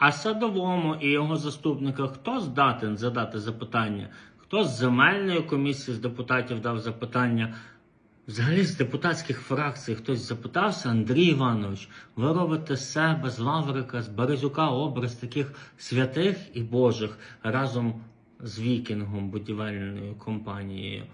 А садовому і його заступника хто здатен задати запитання? Хто з земельної комісії з депутатів дав запитання? Взагалі з депутатських фракцій хтось запитався, Андрій Іванович, ви робите себе, з Лаврика, з Березюка образ таких святих і Божих разом з Вікінгом, будівельною компанією,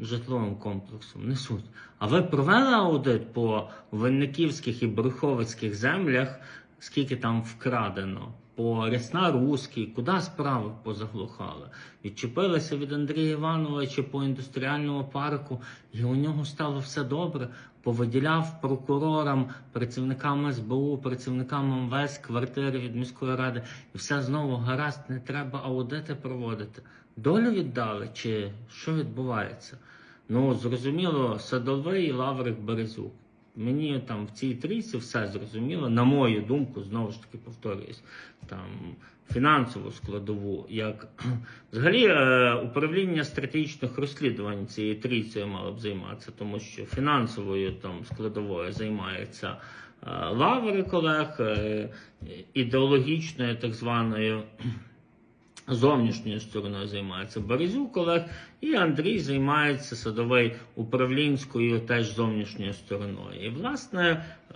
житловим комплексом. Не суть. А ви провели аудит по Винниківських і Брюховицьких землях, скільки там вкрадено? По Рясна-Руській, куди справи позаглухали? Відчепилися від Андрія Івановича по індустріальному парку, і у нього стало все добре. Повиділяв прокурорам, працівникам СБУ, працівникам МВС квартири від міської ради, і все знову гаразд, не треба аудити проводити. Долю віддали, чи що відбувається? Ну, зрозуміло, садовий Лаврик Березюк. Мені там в цій трійці все зрозуміло, на мою думку, знову ж таки повторююсь, там фінансову складову, як взагалі е, управління стратегічних розслідувань цією трійцею мало б займатися, тому що фінансовою там складовою займається е, Лаврик Олег, е, ідеологічною так званою зовнішньою стороною займається Березюк Олег, і Андрій займається садовий управлінською теж зовнішньою стороною. І, власне, е,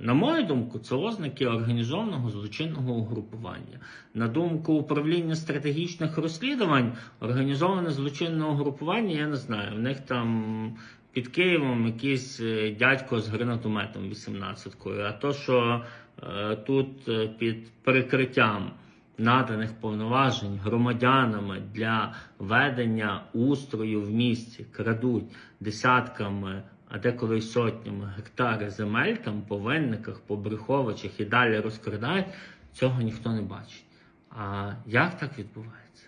на мою думку, це ознаки організованого злочинного угрупування. На думку управління стратегічних розслідувань, організоване злочинне угрупування, я не знаю, в них там. Під Києвом якийсь е, дядько з гранатометом 18-кою. А то, що е, тут е, під перекриттям наданих повноважень громадянами для ведення устрою в місті крадуть десятками, а деколи сотнями гектари земель там по винниках, по бреховичах і далі розкрадають, цього ніхто не бачить. А як так відбувається?